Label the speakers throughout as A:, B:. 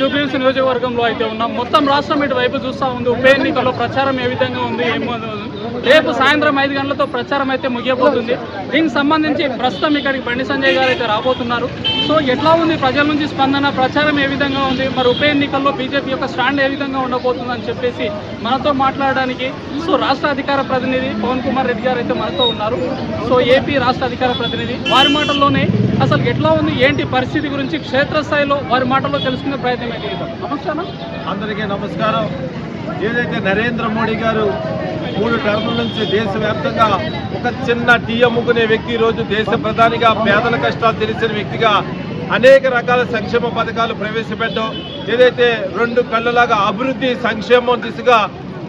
A: జూబ్లీహిల్స్ నియోజకవర్గంలో అయితే ఉన్నాం. మొత్తం రాష్ట్రం ఇటువైపు చూస్తూ ఉంది. ఉప ఎన్నికల్లో ప్రచారం ఏ విధంగా ఉంది? ఏమో రేపు సాయంత్రం ఐదు గంటలతో ప్రచారం అయితే ముగియబోతుంది. దీనికి సంబంధించి ప్రస్తుతం ఇక్కడికి బండి సంజయ్ గారు అయితే రాబోతున్నారు. సో ఎట్లా ఉంది? ప్రజల నుంచి స్పందన ప్రచారం ఏ విధంగా ఉంది? మరి ఉప ఎన్నికల్లో బీజేపీ యొక్క స్టాండ్ ఏ విధంగా ఉండబోతుంది అని చెప్పేసి మనతో మాట్లాడడానికి సో రాష్ట్ర అధికార ప్రతినిధి పవన్ కుమార్ రెడ్డి గారు అయితే మనతో ఉన్నారు. సో ఏపీ రాష్ట్ర అధికార ప్రతినిధి వారి మాటల్లోనే అసలు ఎట్లా ఉంది? ఏంటి పరిస్థితి గురించి క్షేత్రస్థాయిలో వారి మాటల్లో తెలుసుకునే ప్రయత్నం అయితే నమస్కారం.
B: అందరికీ నమస్కారం. ఏదైతే నరేంద్ర మోడీ గారు మూడు టర్ముల నుంచి దేశవ్యాప్తంగా ఒక చిన్న టీ అమ్ముకునే వ్యక్తి ఈరోజు రోజు దేశ ప్రధానిగా పేదల కష్టాలు తెలిసిన వ్యక్తిగా అనేక రకాల సంక్షేమ పథకాలు ప్రవేశపెట్టడం ఏదైతే రెండు కళ్ళలాగా అభివృద్ధి సంక్షేమం దిశగా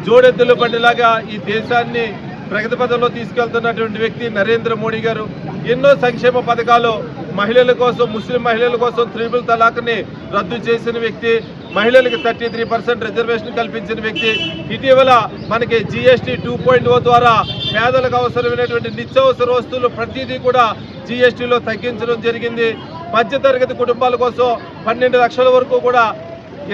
B: జోడెద్దుల బండిలాగా ఈ దేశాన్ని ప్రగతి పథంలో తీసుకెళ్తున్నటువంటి వ్యక్తి నరేంద్ర మోడీ గారు. ఎన్నో సంక్షేమ పథకాలు మహిళల కోసం ముస్లిం మహిళల కోసం త్రిబుల్ తలాక్ని రద్దు చేసిన వ్యక్తి. మహిళలకు థర్టీ త్రీ పర్సెంట్ రిజర్వేషన్ కల్పించిన వ్యక్తి. ఇటీవల మనకి జిఎస్టీ టూ పాయింట్ ఓ ద్వారా పేదలకు అవసరమైనటువంటి నిత్యావసర వస్తువులు ప్రతిదీ కూడా జిఎస్టీలో తగ్గించడం జరిగింది. మధ్యతరగతి కుటుంబాల కోసం పన్నెండు లక్షల వరకు కూడా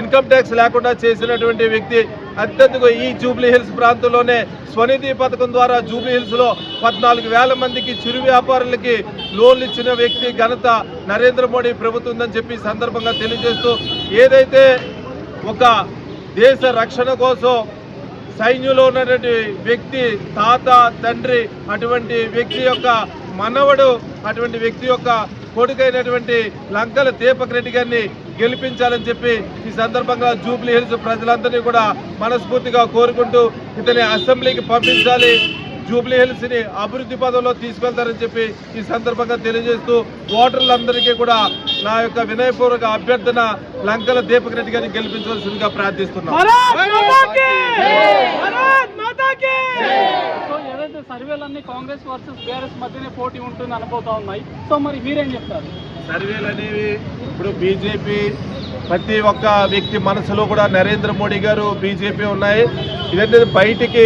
B: ఇన్కమ్ ట్యాక్స్ లేకుండా చేసినటువంటి వ్యక్తి అత్యంతగా ఈ జూబ్లీ హిల్స్ ప్రాంతంలోనే స్వనిధి పథకం ద్వారా జూబ్లీ హిల్స్లో పద్నాలుగు వేల మందికి చిరు వ్యాపారులకి లోన్లు ఇచ్చిన వ్యక్తి ఘనత నరేంద్ర మోడీ ప్రభుత్వం అని చెప్పి సందర్భంగా తెలియజేస్తూ ఏదైతే ఒక దేశ రక్షణ కోసం సైన్యంలో ఉన్నటువంటి వ్యక్తి తాత తండ్రి అటువంటి వ్యక్తి యొక్క మనవడు అటువంటి వ్యక్తి యొక్క కొడుకైనటువంటి లంకల దీపక్ రెడ్డి గారిని గెలిపించాలని చెప్పి ఈ సందర్భంగా జూబ్లీ హిల్స్ ప్రజలందరినీ కూడా మనస్ఫూర్తిగా కోరుకుంటూ ఇతని అసెంబ్లీకి పంపించాలి. జూబ్లీ హిల్స్ని అభివృద్ధి పదంలో తీసుకెళ్తారని చెప్పి ఈ సందర్భంగా తెలియజేస్తూ ఓటర్లందరికీ కూడా నా యొక్క వినయపూర్వక అభ్యర్థన లంకల దీపక్ రెడ్డి గారిని గెలిపించవలసిందిగా ప్రార్థిస్తున్నాను
A: సో ఏదైతే సర్వేలన్నీ కాంగ్రెస్ వర్సెస్ బీఆర్ఎస్ మధ్యనే పోటీ ఉంటుంది అనబోతా ఉన్నాయి. సో మరి మీరేం చెప్తారు?
B: సర్వేలు అనేవి ఇప్పుడు బీజేపీ ప్రతి ఒక్క వ్యక్తి మనసులో కూడా నరేంద్ర మోడీ గారు బీజేపీ ఉన్నాయి. ఇదంటే బయటికి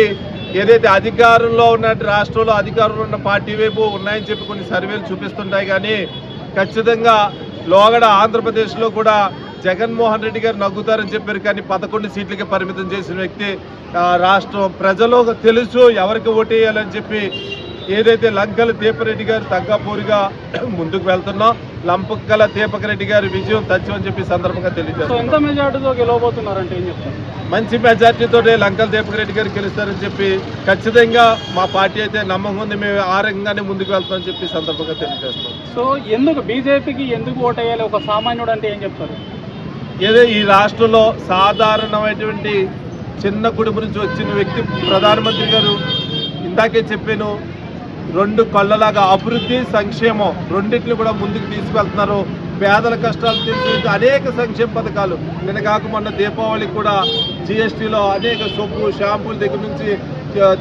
B: ఏదైతే అధికారంలో ఉన్న రాష్ట్రంలో అధికారంలో ఉన్న పార్టీ వైపు ఉన్నాయని చెప్పి కొన్ని సర్వేలు చూపిస్తుంటాయి. కానీ ఖచ్చితంగా లోగడ ఆంధ్రప్రదేశ్లో కూడా జగన్మోహన్ రెడ్డి గారు నగ్గుతారని చెప్పారు. కానీ పదకొండు సీట్లకి పరిమితం చేసిన వ్యక్తి రాష్ట్రం ప్రజలు తెలుసు ఎవరికి ఓటేయాలని చెప్పి ఏదైతే లంకల దీపరెడ్డి గారు తగ్గపూరిగా ముందుకు వెళ్తున్నాం. లంపక్కల దీపక్ రెడ్డి గారి విజయం తథ్యం చెప్పి ఈ సందర్భంగా
A: సో
B: తెలియజేస్తాం
A: ఎంత మెజార్టీతో గెలవబోతున్నారంటే ఏం చెప్తారు?
B: మంచి మెజార్టీతో లంకల దీపక్ రెడ్డి గారు గెలుస్తారని చెప్పి ఖచ్చితంగా మా పార్టీ అయితే నమ్మకం ఉంది. మేము ఆ రకంగానే ముందుకు వెళ్తామని చెప్పి సందర్భంగా తెలియజేస్తాం
A: సో ఎందుకు బీజేపీకి ఎందుకు ఓటేయాలి? ఒక సామాన్యుడు అంటే ఏం చెప్తారు?
B: ఏదో ఈ రాష్ట్రంలో సాధారణమైనటువంటి చిన్న కుటుంబం నుంచి వచ్చిన వ్యక్తి ప్రధానమంత్రి గారు ఇందాకే చెప్పాను రెండు కళ్ళలాగా అభివృద్ధి సంక్షేమం రెండింటిని కూడా ముందుకు తీసుకెళ్తున్నారు. పేదల కష్టాలు తెలిసి అనేక సంక్షేమ పథకాలు. నిన్న కాక మొన్న దీపావళికి కూడా జిఎస్టీలో అనేక సొప్పు షాంపూల దగ్గర నుంచి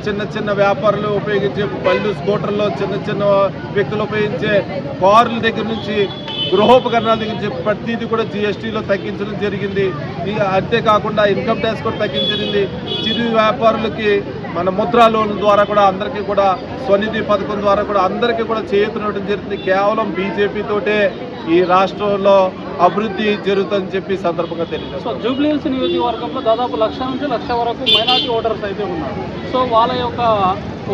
B: చిన్న చిన్న వ్యాపారులు ఉపయోగించే బళ్ళు స్కూటర్లో చిన్న చిన్న వ్యక్తులు ఉపయోగించే కార్ల దగ్గర నుంచి గృహోపకరణాల దగ్గర నుంచి ప్రతిదీ కూడా జిఎస్టీలో తగ్గించడం జరిగింది. అంతేకాకుండా ఇన్కమ్ ట్యాక్స్ కూడా తగ్గించింది చిరు వ్యాపారులకి మన ముద్రా లోన్ ద్వారా కూడా అందరికీ కూడా స్వనిధి పథకం ద్వారా కూడా అందరికీ కూడా చేయుతున్నడం జరిగింది. కేవలం బీజేపీతోటే ఈ రాష్ట్రంలో అభివృద్ధి జరుగుతుందని చెప్పి సందర్భంగా
A: తెలియదు
B: సో
A: జూబ్లీహిల్స్ నియోజకవర్గంలో దాదాపు లక్ష నుంచి లక్ష వరకు మైనార్టీ ఓటర్స్ అయితే ఉన్నారు. సో వాళ్ళ యొక్క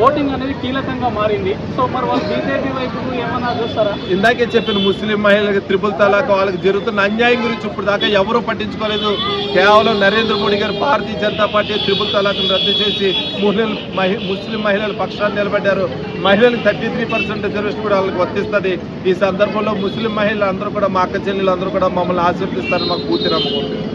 A: ఓటింగ్ అనేది కీలకంగా మారింది. సో మరి వాళ్ళు బీజేపీ వైపు ఏమన్నా చూస్తారా?
B: ఇందాకే చెప్పిన ముస్లిం మహిళలకు త్రిపుల్ తలాక్ వాళ్ళకి జరుగుతున్న అన్యాయం గురించి ఇప్పుడు దాకా ఎవరూ పట్టించుకోలేదు. కేవలం నరేంద్ర మోడీ గారు భారతీయ జనతా పార్టీ త్రిపుల్ తలాక్ను రద్దు చేసి ముస్లిం మహి ముస్లిం మహిళల పక్షాన్ని నిలబడ్డారు. మహిళలకు థర్టీ త్రీ పర్సెంట్ రిజర్వేషన్ కూడా వాళ్ళకి వర్తిస్తుంది. ఈ సందర్భంలో ముస్లిం మహిళలు అందరూ కూడా మా అక్క చెల్లెలు అందరూ కూడా మమ్మల్ని ఆశీర్వదిస్తారని మాకు పూర్తి నమ్మకం